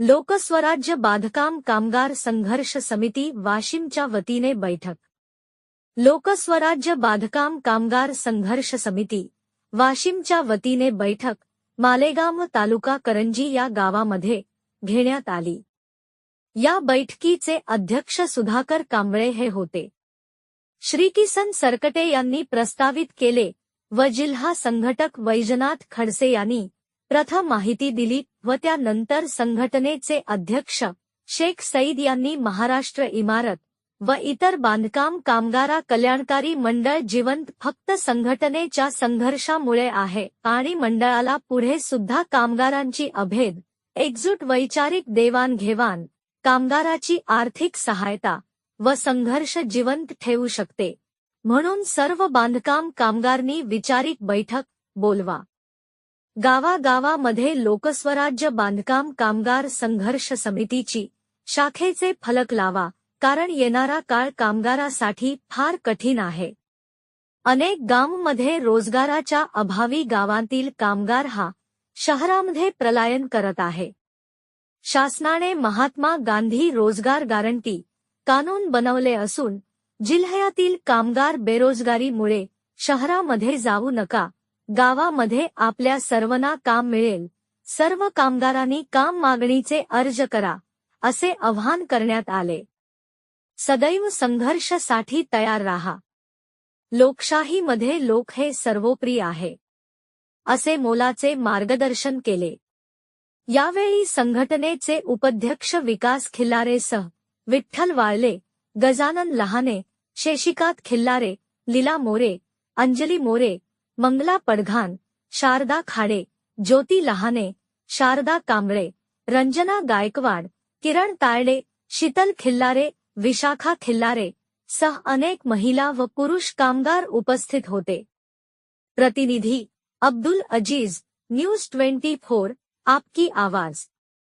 लोकस्वराज्य बांधकाम कामगार संघर्ष समिती वाशिमच्या वतीने बैठक. लोकस्वराज्य बांधकाम कामगार संघर्ष समिती वाशिमच्या वतीने बैठक. मालेगाव तालुका करंजी या गावामध्ये घेण्यात आली. या बैठकीचे अध्यक्ष सुधाकर कांबळे हे होते. श्रीकिसन सरकटे यांनी प्रस्तावित केले व जिल्हा संघटक वैजनाथ खडसे यांनी प्रथम माहिती दिली. व त्यानंतर संघटनेचे अध्यक्ष शेख सईद यांनी महाराष्ट्र इमारत व इतर बांधकाम कामगारा कल्याणकारी मंडळ जिवंत फक्त संघटनेच्या संघर्षामुळे आहे आणि मंडळाला पुढे सुद्धा कामगारांची अभेद एकजूट वैचारिक देवाणघेवाण कामगाराची आर्थिक सहायता व संघर्ष जिवंत ठेवू शकते. म्हणून सर्व बांधकाम कामगारनी विचारिक बैठक बोलवा. गावागावामध्ये लोकस्वराज्य बांधकाम कामगार संघर्ष समितीची शाखेचे फलक लावा कारण येणारा काळ कामगारासाठी फार कठीण आहे. अनेक गावांमध्ये रोजगाराच्या अभावी गावांतील कामगार हा शहरामध्ये प्रलायन करत आहे. शासनाने महात्मा गांधी रोजगार गॅरंटी कानून बनवले असून जिल्ह्यातील कामगार बेरोजगारीमुळे शहरामध्ये जाऊ नका गावामध्ये आपल्या सर्वांना काम मिळेल. सर्व कामगारांनी काम मागणीचे अर्ज करा असे आवाहन करण्यात आले. सदैव संघर्षासाठी तयार राहा. लोकशाहीमध्ये लोक हे सर्वोप्रिय आहे. असे मोलाचे मार्गदर्शन केले. यावेळी संघटनेचे उपाध्यक्ष विकास खिल्लारेसह विठ्ठल वाळले गजानन लहाने शेशिकात खिल्लारे लीला मोरे अंजली मोरे मंगला पडघान, शारदा खाडे, ज्योति लहाने, शारदा कांबळे रंजना गायकवाड, किरण तायडे, शीतल खिल्लारे, विशाखा खिल्लारे सह अनेक महिला व पुरुष कामगार उपस्थित होते। प्रतिनिधि, Abdul Aziz, news twenty four, आपकी आवाज़।